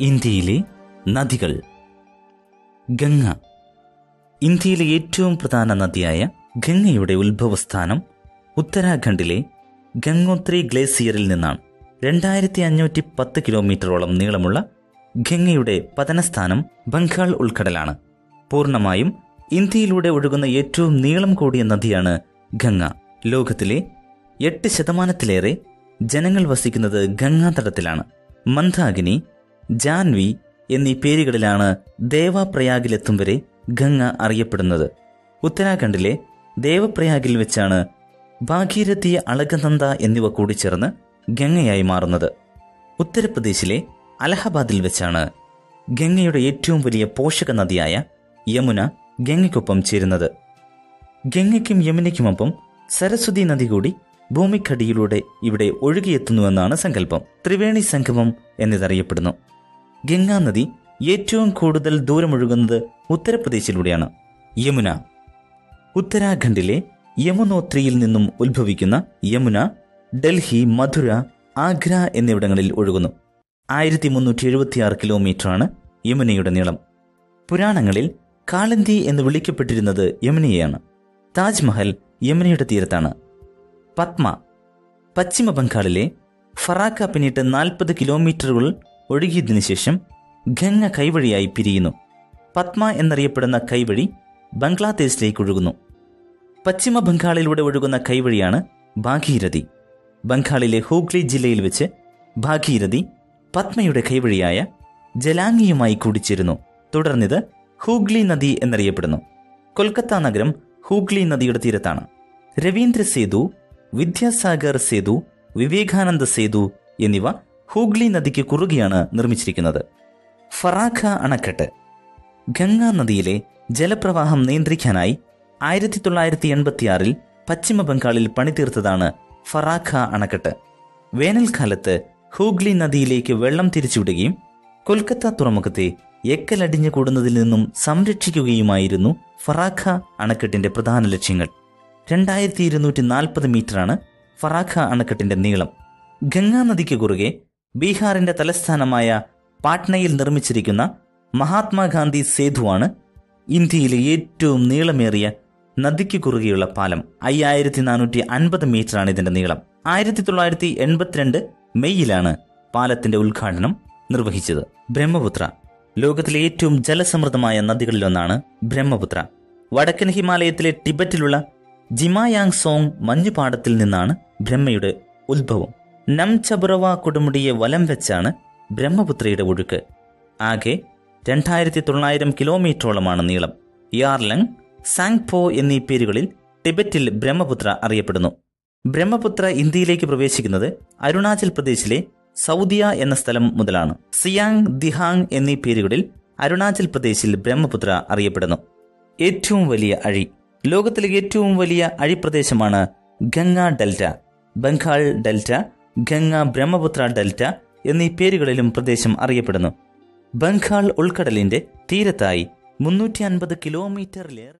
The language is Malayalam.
ഇന്ത്യയിലെ നദികൾ. ഗംഗ. ഇന്ത്യയിലെ ഏറ്റവും പ്രധാന നദിയായ ഗംഗയുടെ ഉത്ഭവസ്ഥാനം ഉത്തരാഖണ്ഡിലെ ഗംഗോത്രി ഗ്ലേസിയറിൽ നിന്നാണ്. രണ്ടായിരത്തി അഞ്ഞൂറ്റി പത്ത് കിലോമീറ്ററോളം നീളമുള്ള ഗംഗയുടെ പതനസ്ഥാനം ബംഗാൾ ഉൾക്കടലാണ്. പൂർണമായും ഇന്ത്യയിലൂടെ ഒഴുകുന്ന ഏറ്റവും നീളം കൂടിയ നദിയാണ് ഗംഗ. ലോകത്തിലെ എട്ട് ശതമാനത്തിലേറെ ജനങ്ങൾ വസിക്കുന്നത് ഗംഗാതടത്തിലാണ്. മന്ദാകിനി ജാൻവി എന്നീ പേരുകളിലാണ് ദേവപ്രയാഗിലെത്തും വരെ ഗംഗ അറിയപ്പെടുന്നത്. ഉത്തരാഖണ്ഡിലെ ദേവപ്രയാഗിൽ വെച്ചാണ് ഭാഗീരഥി അളകനന്ദ എന്നിവ കൂടിച്ചേർന്ന് ഗംഗയായി മാറുന്നത്. ഉത്തർപ്രദേശിലെ അലഹബാദിൽ വെച്ചാണ് ഗംഗയുടെ ഏറ്റവും വലിയ പോഷക നദിയായ യമുന ഗംഗയ്ക്കൊപ്പം ചേരുന്നത്. ഗംഗയ്ക്കും യമുനയ്ക്കുമൊപ്പം സരസ്വതി നദി കൂടി ഭൂമിക്കടിയിലൂടെ ഇവിടെ ഒഴുകിയെത്തുന്നുവെന്നാണ് സങ്കല്പം. ത്രിവേണി സംഗമം എന്നതറിയപ്പെടുന്നു. ഗംഗാ നദി ഏറ്റവും കൂടുതൽ ദൂരമൊഴുകുന്നത് ഉത്തർപ്രദേശിലൂടെയാണ് യമുന. ഉത്തരാഖണ്ഡിലെ യമുനോത്രിയിൽ നിന്നും ഉത്ഭവിക്കുന്ന യമുന ഡൽഹി മധുര ആഗ്ര എന്നിവിടങ്ങളിൽ ഒഴുകുന്നു. ആയിരത്തി മുന്നൂറ്റി എഴുപത്തിയാറ് കിലോമീറ്ററാണ് യമുനയുടെ നീളം. പുരാണങ്ങളിൽ കാളന്തി എന്ന് വിളിക്കപ്പെട്ടിരുന്നത് യമുനയെയാണ്. താജ്മഹൽ യമുനയുടെ തീരത്താണ്. പത്മ. പശ്ചിമ ബംഗാളിലെ ഫറാക്ക പിന്നിട്ട് നാൽപ്പത് കിലോമീറ്ററുകൾ ഒഴുകിയതിനു ശേഷം ഗംഗ കൈവഴിയായി പിരിയുന്നു. പത്മ എന്നറിയപ്പെടുന്ന കൈവഴി ബംഗ്ലാദേശിലേക്ക് ഒഴുകുന്നു. പശ്ചിമ ബംഗാളിലൂടെ ഒഴുകുന്ന കൈവഴിയാണ് ഭാഗീരഥി. ബംഗാളിലെ ഹൂഗ്ലി ജില്ലയിൽ വെച്ച് ഭാഗീരഥി പത്മയുടെ കൈവഴിയായ ജലാംഗിയുമായി കൂടിച്ചേരുന്നു. തുടർന്നിത് ഹൂഗ്ലി നദി എന്നറിയപ്പെടുന്നു. കൊൽക്കത്ത നഗരം ഹൂഗ്ലി നദിയുടെ തീരത്താണ്. രവീന്ദ്ര സേതു വിദ്യാസാഗർ സേതു വിവേകാനന്ദ സേതു എന്നിവ ഹൂഗ്ലി നദിക്ക് കുറുകെയാണ് നിർമ്മിച്ചിരിക്കുന്നത്. ഫറാഖ അണക്കെട്ട്. ഗംഗാ നദിയിലെ ജലപ്രവാഹം നിയന്ത്രിക്കാനായി ആയിരത്തി തൊള്ളായിരത്തി എൺപത്തിയാറിൽ പശ്ചിമ ബംഗാളിൽ പണിതീർത്തതാണ് ഫറാഖ അണക്കെട്ട്. വേനൽക്കാലത്ത് ഹൂഗ്ലി നദിയിലേക്ക് വെള്ളം തിരിച്ചുവിടുകയും കൊൽക്കത്ത തുറമുഖത്തെ എക്കലടിഞ്ഞു കൂടുന്നതിൽ നിന്നും സംരക്ഷിക്കുകയുമായിരുന്നു ഫറാഖ അണക്കെട്ടിന്റെ പ്രധാന ലക്ഷ്യങ്ങൾ. രണ്ടായിരത്തി ഇരുന്നൂറ്റി നാൽപ്പത് മീറ്ററാണ് ഫറാഖ അണക്കെട്ടിന്റെ നീളം. ഗംഗാ നദിക്ക് കുറുകെ ബീഹാറിന്റെ തലസ്ഥാനമായ പാട്നയിൽ നിർമ്മിച്ചിരിക്കുന്ന മഹാത്മാഗാന്ധി സേതുവാണ് ഇന്ത്യയിലെ ഏറ്റവും നീളമേറിയ നദിക്ക് കുറുകെയുള്ള പാലം. അയ്യായിരത്തി നാനൂറ്റി അൻപത് മീറ്ററാണ് ഇതിന്റെ നീളം. ആയിരത്തി തൊള്ളായിരത്തി എൺപത്തിരണ്ട് മെയ്യിലാണ് പാലത്തിന്റെ ഉദ്ഘാടനം നിർവഹിച്ചത്. ബ്രഹ്മപുത്ര. ലോകത്തിലെ ഏറ്റവും ജലസമൃദ്ധമായ നദികളിലൊന്നാണ് ബ്രഹ്മപുത്ര. വടക്കൻ ഹിമാലയത്തിലെ ടിബറ്റിലുള്ള ജിമായാങ് സോങ് മഞ്ഞുപാടത്തിൽ നിന്നാണ് ബ്രഹ്മയുടെ ഉത്ഭവം. നംചബുറവ കൊടുമുടിയെ വലം വെച്ചാണ് ബ്രഹ്മപുത്രയുടെ ഒഴുക്ക്. ആകെ രണ്ടായിരത്തി തൊള്ളായിരം കിലോമീറ്ററോളമാണ് നീളം. യാർലങ് സാങ്പോ എന്നീ പേരുകളിൽ ടിബറ്റിൽ ബ്രഹ്മപുത്ര അറിയപ്പെടുന്നു. ബ്രഹ്മപുത്ര ഇന്ത്യയിലേക്ക് പ്രവേശിക്കുന്നത് അരുണാചൽ പ്രദേശിലെ സൗദിയ എന്ന സ്ഥലം മുതലാണ്. സിയാങ് ദിഹാങ് എന്നീ പേരുകളിൽ അരുണാചൽ പ്രദേശിൽ ബ്രഹ്മപുത്ര അറിയപ്പെടുന്നു. ഏറ്റവും വലിയ അഴി. ലോകത്തിലെ ഏറ്റവും വലിയ അഴിപ്രദേശമാണ് Ganga delta Bengal delta Ganga Brahmaputra delta എന്നീ പേരുകളിലും പ്രദേശം അറിയപ്പെടുന്നു. ബംഗാൾ ഉൾക്കടലിന്റെ തീരത്തായി മുന്നൂറ്റി അൻപത് കിലോമീറ്ററിലേറെ